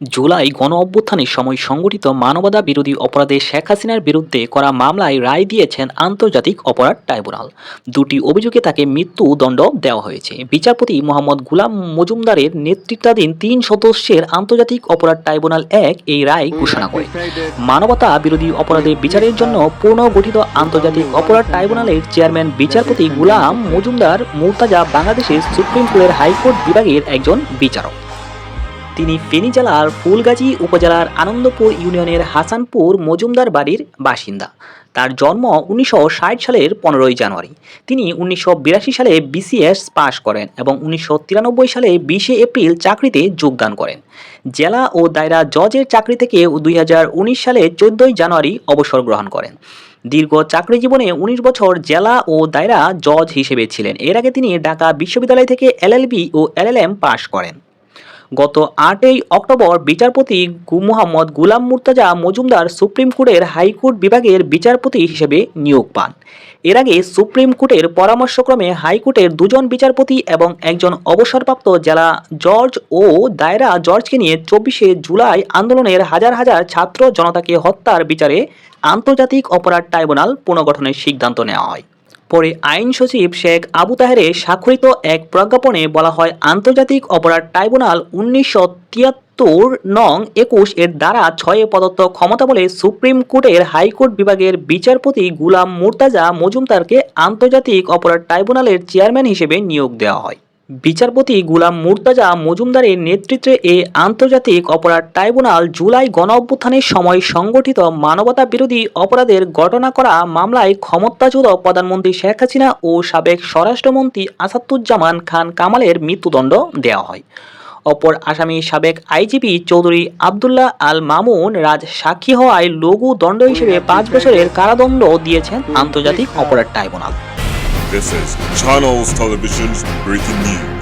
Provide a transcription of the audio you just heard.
জুলাই গণ অভ্যুত্থানের সময় সংগঠিত মানবতা বিরোধী অপরাধে শেখ হাসিনার বিরুদ্ধে করা মামলায় রায় দিয়েছেন আন্তর্জাতিক অপরাধ ট্রাইব্যুনাল। দুটি অভিযোগে তাকে মৃত্যুদণ্ড দেওয়া হয়েছে। বিচারপতি মোহাম্মদ গুলাম মজুমদারের নেতৃত্বাধীন তিন সদস্যের আন্তর্জাতিক অপরাধ ট্রাইব্যুনাল এক এই রায় ঘোষণা করে। মানবতা বিরোধী অপরাধের বিচারের জন্য পুনর্গঠিত আন্তর্জাতিক অপরাধ ট্রাইব্যুনালের চেয়ারম্যান বিচারপতি গুলাম মজুমদার মুর্তাজা বাংলাদেশের সুপ্রিম কোর্টের হাইকোর্ট বিভাগের একজন বিচারক। তিনি ফেনী জেলার ফুলগাজী উপজেলার আনন্দপুর ইউনিয়নের হাসানপুর মজুমদার বাড়ির বাসিন্দা। তার জন্ম উনিশশো ষাট সালের পনেরোই জানুয়ারি। তিনি উনিশশো বিরাশি সালে বিসিএস পাশ করেন এবং উনিশশো তিরানব্বই সালে বিশে এপ্রিল চাকরিতে যোগদান করেন। জেলা ও দায়রা জজের চাকরি থেকে দুই হাজার উনিশ সালে চোদ্দই জানুয়ারি অবসর গ্রহণ করেন। দীর্ঘ চাকরি জীবনে উনিশ বছর জেলা ও দায়রা জজ হিসেবে ছিলেন। এর আগে তিনি ঢাকা বিশ্ববিদ্যালয় থেকে এলএলবি ও এলএলএম পাশ করেন। গত আটই অক্টোবর বিচারপতি মোহাম্মদ গুলাম মুর্তাজা মজুমদার সুপ্রিম কোর্টের হাইকোর্ট বিভাগের বিচারপতি হিসেবে নিয়োগ পান। এর আগে সুপ্রিম কোর্টের পরামর্শক্রমে হাইকোর্টের দুজন বিচারপতি এবং একজন অবসরপ্রাপ্ত জেলা জর্জ ও দায়রা জর্জকে নিয়ে চব্বিশে জুলাই আন্দোলনের হাজার হাজার ছাত্র জনতাকে হত্যার বিচারে আন্তর্জাতিক অপরাধ ট্রাইব্যুনাল পুনর্গঠনের সিদ্ধান্ত নেওয়া হয়। পরে আইন সচিব শেখ আবু তাহেরে স্বাক্ষরিত এক প্রজ্ঞাপনে বলা হয়, আন্তর্জাতিক অপরাধ ট্রাইব্যুনাল উনিশশো তিয়াত্তর নং একুশ এর দ্বারা ছয়ে প্রদত্ত ক্ষমতা বলে সুপ্রিম কোর্টের হাইকোর্ট বিভাগের বিচারপতি গুলাম মুর্তাজা মজুমদারকে আন্তর্জাতিক অপরাধ ট্রাইব্যুনালের চেয়ারম্যান হিসেবে নিয়োগ দেওয়া হয়। বিচারপতি গুলাম মুর্তাজা মজুমদারের নেতৃত্বে এ আন্তর্জাতিক অপরাধ ট্রাইব্যুনাল জুলাই গণ অভ্যুত্থানের সময় সংগঠিত মানবতা বিরোধী অপরাধের ঘটনা করা মামলায় ক্ষমতাচ্যুত প্রধানমন্ত্রী শেখ হাসিনা ও সাবেক স্বরাষ্ট্রমন্ত্রী আসাদুজ্জামান খান কামালের মৃত্যুদণ্ড দেওয়া হয়। অপর আসামি সাবেক আইজিপি চৌধুরী আবদুল্লাহ আল মামুন রাজ সাক্ষী হওয়ায় লঘু দণ্ড হিসেবে পাঁচ বছরের কারাদণ্ড দিয়েছেন আন্তর্জাতিক অপরাধ tribunal. This is Channels Television's breaking news.